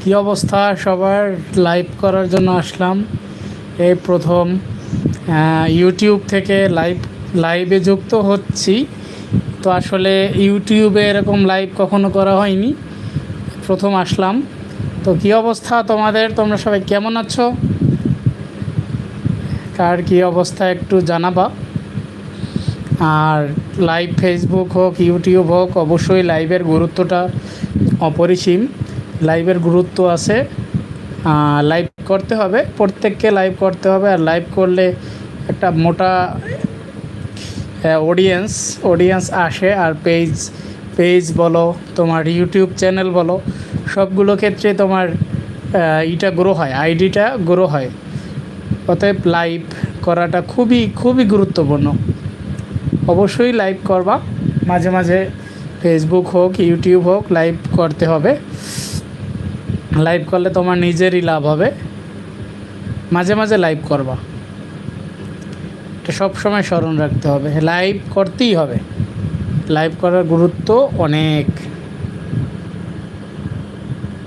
কী অবস্থা সবার? লাইভ করার জন্য আসলাম। এই প্রথম ইউটিউব থেকে লাইভ লাইভে যুক্ত হচ্ছি। তো আসলে ইউটিউবে এরকম লাইভ কখনো করা হয়নি। প্রথম আসলাম। তো কী অবস্থা তোমাদের? তোমরা সবাই কেমন আছো? কার কী অবস্থা একটু জানাবা। আর লাইভ ফেসবুক হোক ইউটিউব হোক, অবশ্যই লাইভের গুরুত্বটা অপরিসীম। লাইভের গুরুত্ব আছে। লাইভ করতে হবে, প্রত্যেককে লাইভ করতে হবে। আর লাইভ করলে একটা মোটা অডিয়েন্স অডিয়েন্স আসে। আর পেজ পেজ বলো, তোমার ইউটিউব চ্যানেল বলো, সবগুলো ক্ষেত্রে তোমার ইটা গ্রো হয় আইডিটা গ্রো হয়। অতএব লাইভ করাটা খুবই খুবই গুরুত্বপূর্ণ। অবশ্যই লাইভ করবা। মাঝে মাঝে ফেসবুক হোক ইউটিউব হোক, লাইভ করতে হবে। লাইভ করলে তোমার নিজেরই লাভ হবে। মাঝে মাঝে লাইভ করবা। এটা সবসময় স্মরণ রাখতে হবে। লাইভ করতেই হবে। লাইভ করার গুরুত্ব অনেক।